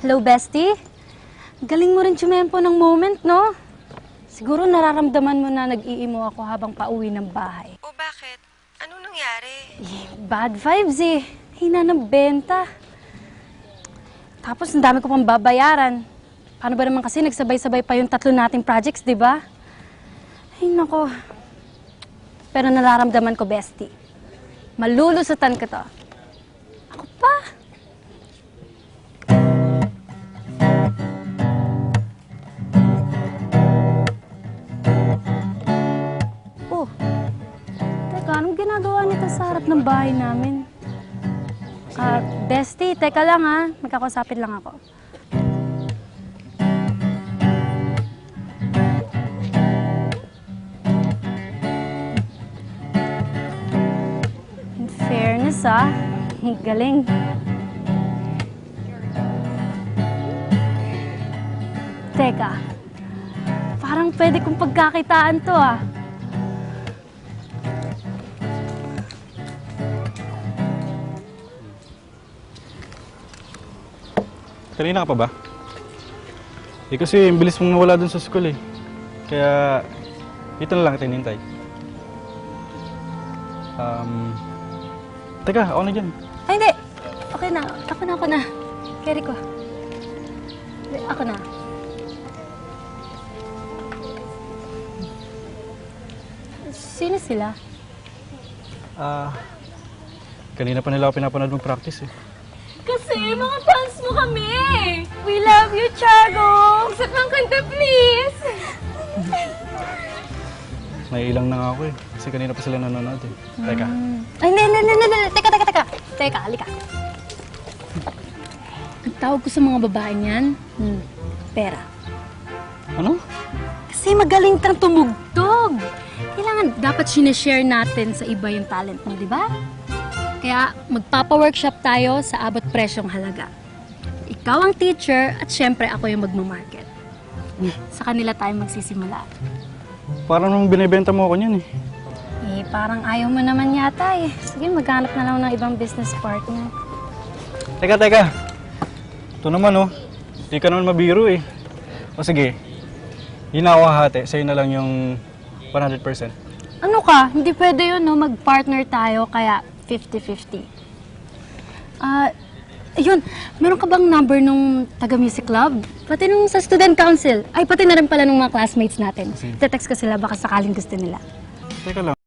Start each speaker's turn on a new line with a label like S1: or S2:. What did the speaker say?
S1: Hello, bestie. Galing mo rin tsumempo ng moment, no? Siguro nararamdaman mo na nag-iimo ako habang pauwi ng bahay.
S2: O bakit? Ano nangyari?
S1: Eh, bad vibes eh. Hina ng benta. Tapos ang dami ko pang babayaran. Paano ba naman kasi nagsabay-sabay pa yung tatlo nating projects, di ba? Ay, nako. Pero nararamdaman ko, bestie. Malulusutan ko to. Ako pa. Ginagawa nito sa harap ng bahay namin? Ah, bestie, teka lang ha. Magkakausapin lang ako. In fairness ah, galing. Teka, parang pwede kong pagkakitaan to ah.
S3: Kanina ka pa ba? Eh kasi, ang bilis mong nawala dun sa school eh. Kaya, dito na lang kita hinintay. Um, teka, ako na dyan.
S1: Ay, hindi. Okay na. Ako na, ako na. Carry ko. Hindi, Ako na. Sino sila?
S3: Ah, kanina pa nila ako pinapanood mag-practice eh.
S1: Kasi mga fans mo kami! We love you, Chago! Except ng kanta, please!
S3: Naiilang na nga ako eh. Kasi kanina pa sila nanonood eh. Teka,
S1: Ay, hindi, hindi, hindi, hindi. Teka, teka, teka. Teka, halika. Ang tawag ko sa mga babae niyan, hmm, pera.
S3: ano?
S1: Kasi magaling kang tumugtog. Kailangan, dapat sineshare natin sa iba yung talent mo, di ba? Kaya magpapa-workshop tayo sa abot presyong halaga. Ikaw ang teacher at syempre ako yung magmamarket. Sa kanila tayo magsisimula.
S3: Parang nung binibenta mo ako niyan eh.
S1: Eh, parang ayaw mo naman yata eh. Sige, maghanap na lang ng ibang business partner.
S3: Teka, teka. Ito naman oh. Hindi ka naman mabiro eh. O sige, yun ako hahati. Sa'yo na lang yung 100%.
S1: Ano ka? Hindi pwede yun, no? Mag-partner tayo, kaya 50-50. Ah, ayun. Meron ka bang number nung taga-music club? Pati nung sa student council. Ay, pati na rin pala nung mga classmates natin.
S3: Sige.
S1: Tetext ko sila, baka sakaling gusto nila.
S3: Teka lang.